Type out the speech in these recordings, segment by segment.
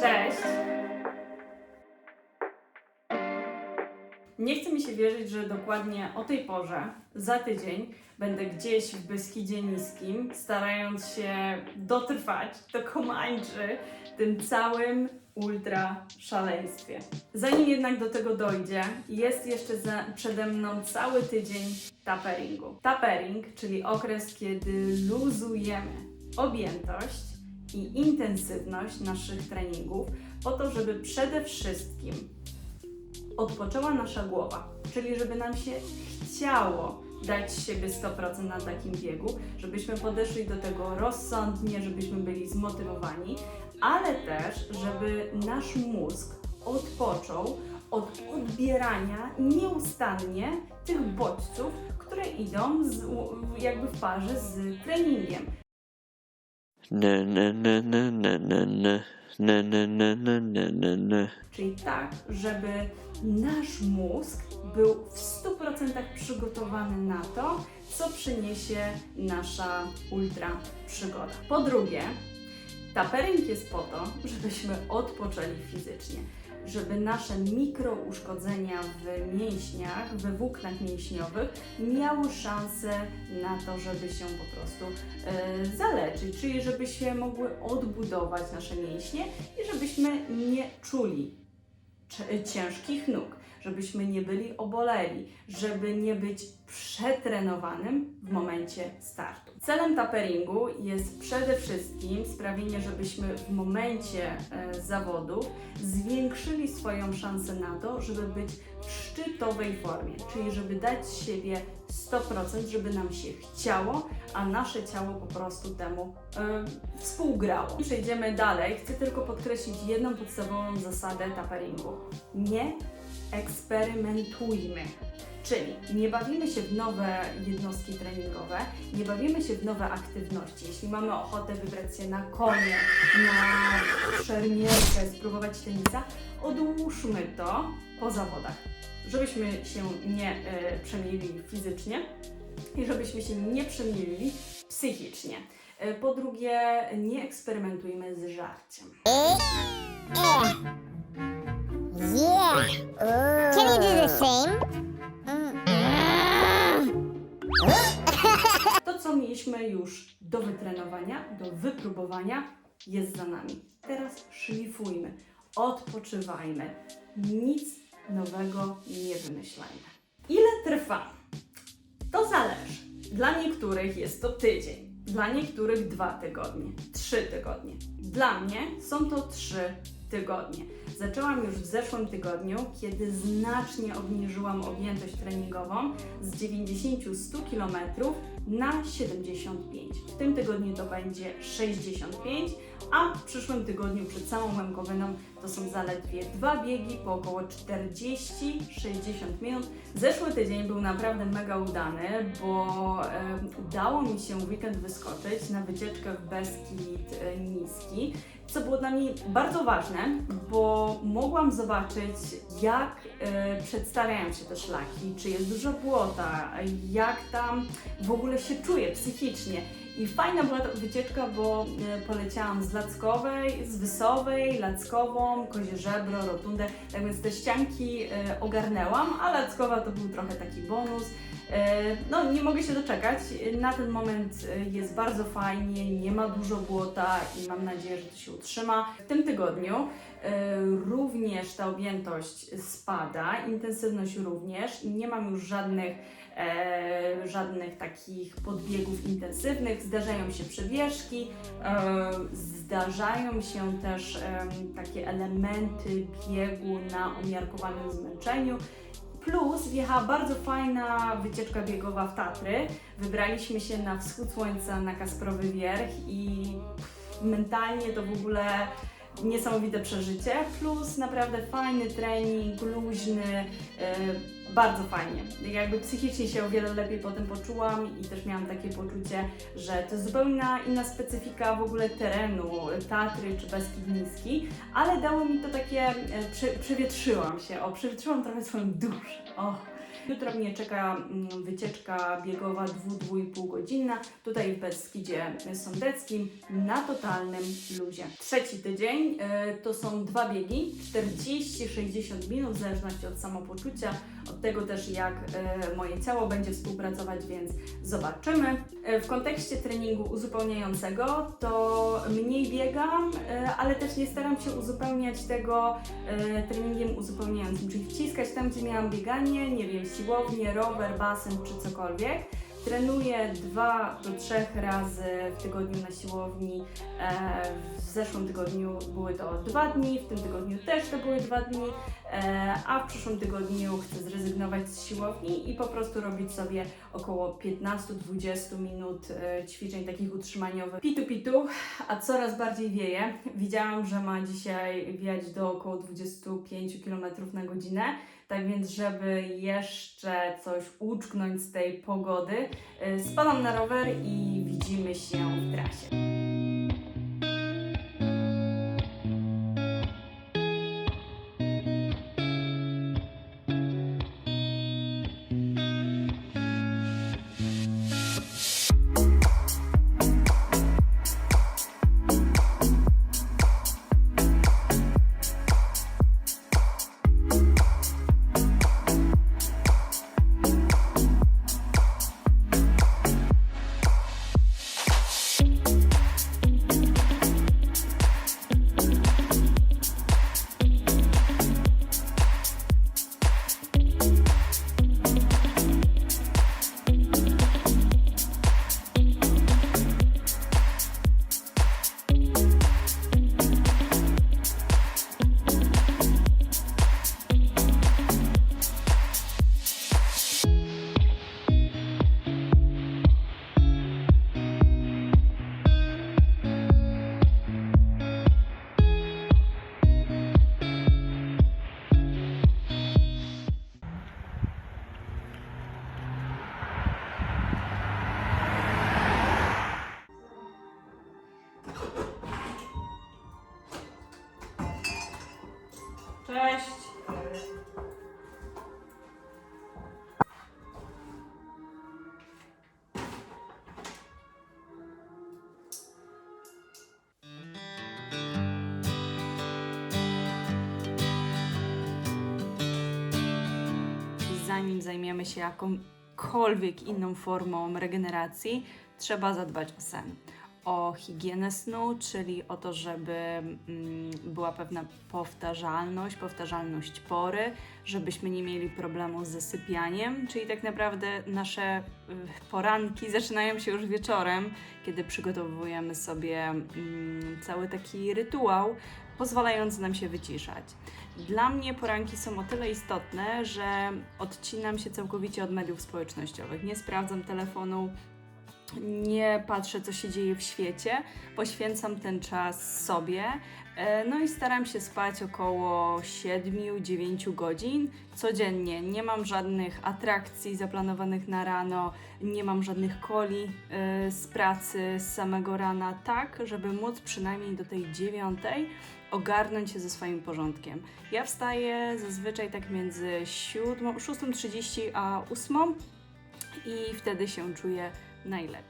Cześć! Nie chce mi się wierzyć, że dokładnie o tej porze, za tydzień, będę gdzieś w Beskidzie Niskim, starając się dotrwać do Komańczy tym całym ultra szaleństwie. Zanim jednak do tego dojdzie, jest jeszcze za, przede mną cały tydzień taperingu. Tapering, czyli okres, kiedy luzujemy objętość i intensywność naszych treningów, po to, żeby przede wszystkim odpoczęła nasza głowa, czyli żeby nam się chciało dać siebie 100% na takim biegu, żebyśmy podeszli do tego rozsądnie, żebyśmy byli zmotywowani, ale też, żeby nasz mózg odpoczął od odbierania nieustannie tych bodźców, które idą z, jakby w parze z treningiem. Czyli tak, żeby nasz mózg był w 100% przygotowany na to, co przyniesie nasza ultra przygoda. Po drugie, tapering jest po to, żebyśmy odpoczęli fizycznie, żeby nasze mikrouszkodzenia w mięśniach, we włóknach mięśniowych miały szansę na to, żeby się po prostu e, zaleczyć, czyli żeby się mogły odbudować nasze mięśnie i żebyśmy nie czuli ciężkich nóg, żebyśmy nie byli oboleli, żeby nie być przetrenowanym w momencie startu. Celem taperingu jest przede wszystkim sprawienie, żebyśmy w momencie e, zawodów zwiększyli swoją szansę na to, żeby być w szczytowej formie, czyli żeby dać z siebie 100%, żeby nam się chciało, a nasze ciało po prostu temu e, współgrało. Przejdziemy dalej. Chcę tylko podkreślić jedną podstawową zasadę taperingu. Nie eksperymentujmy. Czyli nie bawimy się w nowe jednostki treningowe, nie bawimy się w nowe aktywności. Jeśli mamy ochotę wybrać się na konie, na szermierkę, spróbować tenisa, odłóżmy to po zawodach, żebyśmy się nie e, przemielili fizycznie i żebyśmy się nie przemielili psychicznie. E, Po drugie, nie eksperymentujmy z żarciem. Yeah. Can you do the same? To, co mieliśmy już do wytrenowania, do wypróbowania, jest za nami. Teraz szlifujmy, odpoczywajmy, nic nowego nie wymyślajmy. Ile trwa? To zależy. Dla niektórych jest to tydzień, dla niektórych dwa tygodnie, trzy tygodnie. Dla mnie są to trzy tygodnie. Zaczęłam już w zeszłym tygodniu, kiedy znacznie obniżyłam objętość treningową z 90-100 km na 75. W tym tygodniu to będzie 65, a w przyszłym tygodniu przed samą Łękowyną to są zaledwie dwa biegi po około 40-60 minut. Zeszły tydzień był naprawdę mega udany, bo e, udało mi się weekend wyskoczyć na wycieczkę w Beskid e, Niski, co było dla mnie bardzo ważne, bo mogłam zobaczyć, jak e, przedstawiają się te szlaki, czy jest dużo błota, jak tam w ogóle się czuję psychicznie. I fajna była ta wycieczka, bo e, poleciałam z Lackowej, z Wysowej, Lackową, Kozie Żebro, Rotundę, tak więc te ścianki e, ogarnęłam, a Lackowa to był trochę taki bonus. E, No, nie mogę się doczekać. Na ten moment e, jest bardzo fajnie, nie ma dużo błota i mam nadzieję, że to się utrzyma. W tym tygodniu e, również ta objętość spada, intensywność również. Nie mam już żadnych, żadnych takich podbiegów intensywnych. Zdarzają się przebieżki, e, zdarzają się też takie elementy biegu na umiarkowanym zmęczeniu. Plus wjechała bardzo fajna wycieczka biegowa w Tatry. Wybraliśmy się na wschód słońca na Kasprowy Wierch i mentalnie to w ogóle niesamowite przeżycie. Plus naprawdę fajny trening, luźny, yy, bardzo fajnie. Jakby psychicznie się o wiele lepiej potem poczułam i też miałam takie poczucie, że to jest zupełnie inna, specyfika w ogóle terenu, Tatry czy Beskid Niski, ale dało mi to takie, prze, przewietrzyłam się, o, przewietrzyłam trochę swoją duszę, o, Jutro mnie czeka mm, wycieczka biegowa 2-2,5 godzinna tutaj w Beskidzie Sądeckim na totalnym luzie. Trzeci tydzień y, to są dwa biegi, 40-60 minut w zależności od samopoczucia, od tego też jak y, moje ciało będzie współpracować, więc zobaczymy. Y, W kontekście treningu uzupełniającego to mniej biegam, ale też nie staram się uzupełniać tego treningiem uzupełniającym, czyli wciskać tam, gdzie miałam bieganie, nie wiem, siłownię, rower, basen czy cokolwiek. Trenuję dwa do trzech razy w tygodniu na siłowni. E, w zeszłym tygodniu były to dwa dni, w tym tygodniu też to były dwa dni, e, a w przyszłym tygodniu chcę zrezygnować z siłowni i po prostu robić sobie około 15-20 minut e, ćwiczeń takich utrzymaniowych. Pitu pitu, a coraz bardziej wieje. Widziałam, że ma dzisiaj wiać do około 25 km na godzinę. Tak więc, żeby jeszcze coś uczknąć z tej pogody, y, spadam na rower i widzimy się w trasie. Zanim zajmiemy się jakąkolwiek inną formą regeneracji, trzeba zadbać o sen. O higienę snu, czyli o to, żeby mm, była pewna powtarzalność, powtarzalność pory, żebyśmy nie mieli problemu z zasypianiem, czyli tak naprawdę nasze y, poranki zaczynają się już wieczorem, kiedy przygotowujemy sobie mm, cały taki rytuał, pozwalający nam się wyciszać. Dla mnie poranki są o tyle istotne, że odcinam się całkowicie od mediów społecznościowych. Nie sprawdzam telefonu, nie patrzę, co się dzieje w świecie, poświęcam ten czas sobie. E, No i staram się spać około 7-9 godzin codziennie. Nie mam żadnych atrakcji zaplanowanych na rano, nie mam żadnych coli e, z pracy z samego rana, tak, żeby móc przynajmniej do tej dziewiątej ogarnąć się ze swoim porządkiem. Ja wstaję zazwyczaj tak między 7, 6.30 a 8 i wtedy się czuję najlepiej.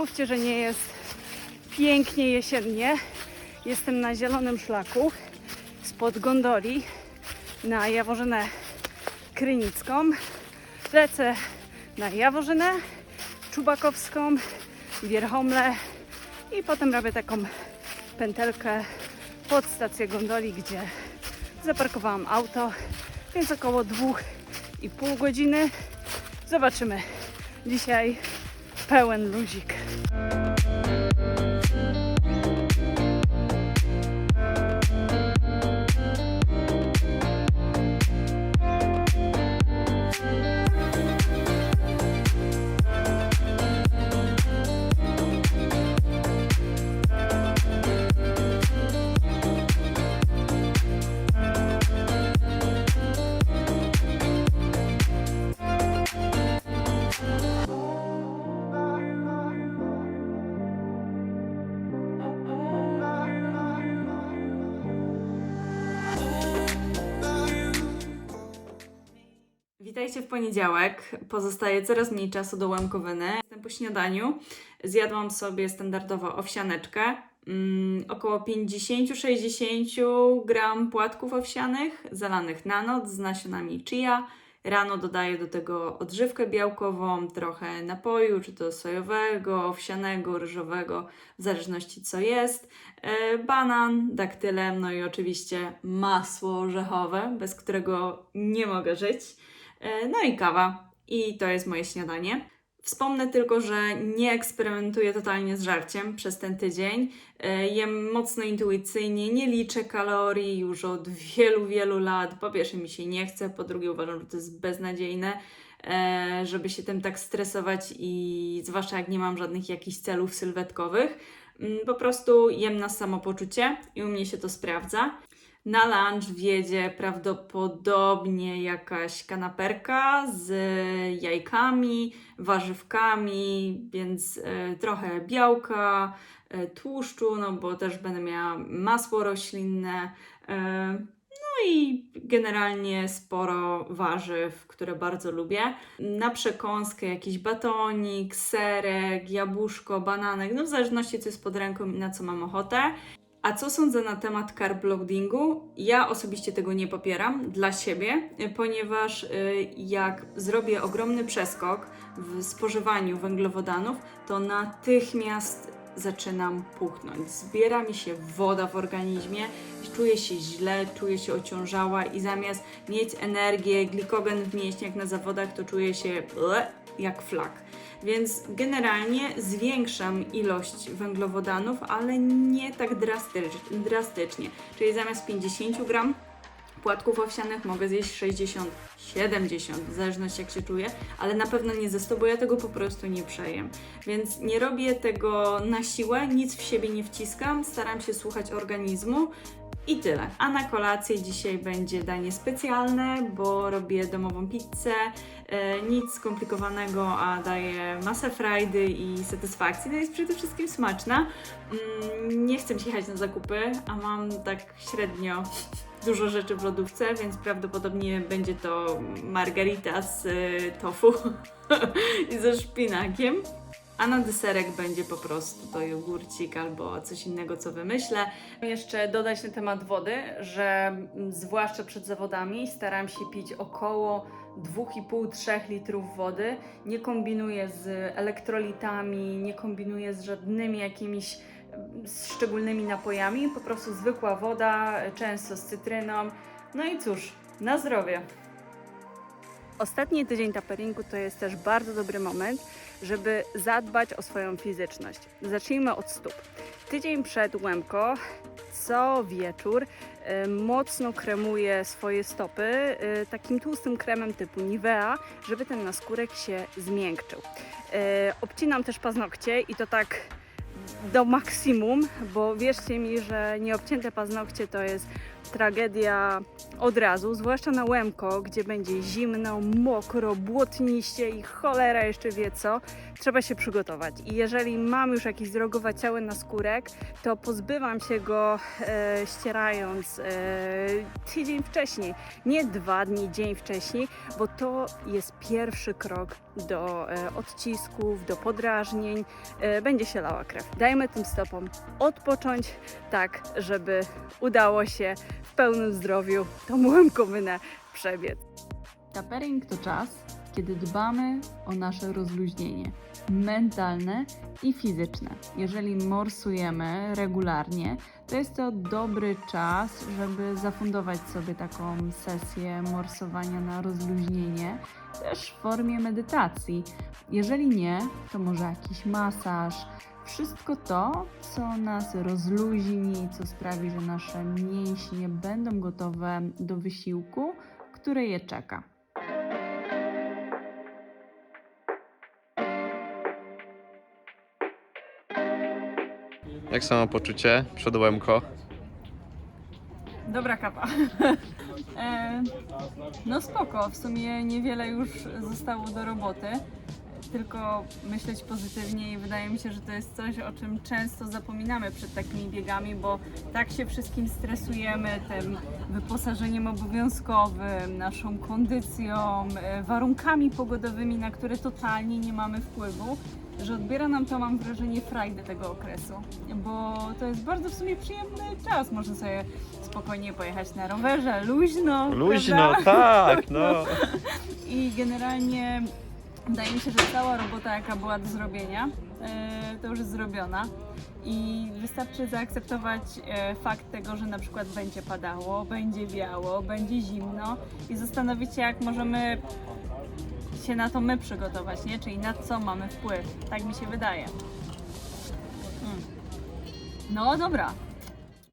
Mówcie, że nie jest pięknie jesiennie. Jestem na zielonym szlaku spod gondoli na Jaworzynę Krynicką. Lecę na Jaworzynę Czubakowską, Wierchomle i potem robię taką pętelkę pod stację gondoli, gdzie zaparkowałam auto, więc około 2,5 godziny. Zobaczymy. Dzisiaj pełen luzik. Witajcie w poniedziałek. Pozostaje coraz mniej czasu do łamkowiny. Jestem po śniadaniu. Zjadłam sobie standardowo owsianeczkę. Mm, około 50-60 gram płatków owsianych zalanych na noc z nasionami chia. Rano dodaję do tego odżywkę białkową, trochę napoju, czy to sojowego, owsianego, ryżowego, w zależności co jest. E, banan, daktylem, no i oczywiście masło orzechowe, bez którego nie mogę żyć. E, No i kawa. I to jest moje śniadanie. Wspomnę tylko, że nie eksperymentuję totalnie z żarciem przez ten tydzień. E, Jem mocno intuicyjnie, nie liczę kalorii już od wielu, wielu lat. Po pierwsze mi się nie chce, po drugie uważam, że to jest beznadziejne, e, żeby się tym tak stresować i zwłaszcza jak nie mam żadnych jakichś celów sylwetkowych. Mm, Po prostu jem na samopoczucie i u mnie się to sprawdza. Na lunch wjedzie prawdopodobnie jakaś kanaperka z jajkami, warzywkami, więc e, trochę białka, e, tłuszczu, no bo też będę miała masło roślinne. E, no i generalnie sporo warzyw, które bardzo lubię. Na przekąskę jakiś batonik, serek, jabłuszko, bananek, no w zależności co jest pod ręką i na co mam ochotę. A co sądzę na temat carb loadingu? Ja osobiście tego nie popieram dla siebie, y, ponieważ y, jak zrobię ogromny przeskok w spożywaniu węglowodanów, to natychmiast zaczynam puchnąć. Zbiera mi się woda w organizmie, czuję się źle, czuję się ociążała i zamiast mieć energię, glikogen w mięśniach na zawodach, to czuję się ble, jak flak. Więc generalnie zwiększam ilość węglowodanów, ale nie tak drastycz- drastycznie. Czyli zamiast 50 gram płatków owsianych mogę zjeść 60, 70, w zależności jak się czuję, ale na pewno nie ze 100, bo ja tego po prostu nie przejem. Więc nie robię tego na siłę, nic w siebie nie wciskam, staram się słuchać organizmu. I tyle. A na kolację dzisiaj będzie danie specjalne, bo robię domową pizzę. E, nic skomplikowanego, a daje masę frajdy i satysfakcji. No jest przede wszystkim smaczna. Mm, nie chcę jechać na zakupy, a mam tak średnio dużo rzeczy w lodówce, więc prawdopodobnie będzie to margarita z y, tofu i ze szpinakiem. A na deserek będzie po prostu to jogurcik albo coś innego, co wymyślę. Jeszcze dodać na temat wody, że zwłaszcza przed zawodami staram się pić około 2,5-3 litrów wody. Nie kombinuję z elektrolitami, nie kombinuję z żadnymi jakimiś z szczególnymi napojami. Po prostu zwykła woda, często z cytryną. No i cóż, na zdrowie. Ostatni tydzień taperingu to jest też bardzo dobry moment, żeby zadbać o swoją fizyczność. Zacznijmy od stóp. Tydzień przed łemko, co wieczór y, mocno kremuję swoje stopy y, takim tłustym kremem typu Nivea, żeby ten naskórek się zmiękczył. Y, obcinam też paznokcie i to tak do maksimum, bo wierzcie mi, że nieobcięte paznokcie to jest tragedia od razu, zwłaszcza na Łemko, gdzie będzie zimno, mokro, błotniście i cholera jeszcze wie co, trzeba się przygotować. I jeżeli mam już jakiś zdrogowaciały naskórek, to pozbywam się go e, ścierając e, tydzień wcześniej, nie dwa dni, dzień wcześniej, bo to jest pierwszy krok do e, odcisków, do podrażnień, e, będzie się lała krew. Dajmy tym stopom odpocząć tak, żeby udało się w pełnym zdrowiu tą łemkowynę przebiec. Tapering to czas, kiedy dbamy o nasze rozluźnienie mentalne i fizyczne. Jeżeli morsujemy regularnie, to jest to dobry czas, żeby zafundować sobie taką sesję morsowania na rozluźnienie, też w formie medytacji. Jeżeli nie, to może jakiś masaż. Wszystko to, co nas rozluźni, co sprawi, że nasze mięśnie będą gotowe do wysiłku, który je czeka. Jak samopoczucie przed łemko? Dobra kapa. e, no spoko, w sumie niewiele już zostało do roboty. tylko myśleć pozytywnie i wydaje mi się, że to jest coś, o czym często zapominamy przed takimi biegami, bo tak się wszystkim stresujemy, tym wyposażeniem obowiązkowym, naszą kondycją, e, warunkami pogodowymi, na które totalnie nie mamy wpływu, że odbiera nam to, mam wrażenie, frajdę tego okresu, bo to jest bardzo w sumie przyjemny czas. Można sobie spokojnie pojechać na rowerze, luźno. Luźno, prawda? tak, no. I generalnie wydaje mi się, że cała robota, jaka była do zrobienia, e, to już jest zrobiona. I wystarczy zaakceptować e, fakt tego, że na przykład będzie padało, będzie wiało, będzie zimno i zastanowić się, jak możemy się na to my przygotować, nie? Czyli na co mamy wpływ. Tak mi się wydaje. Mm. No dobra,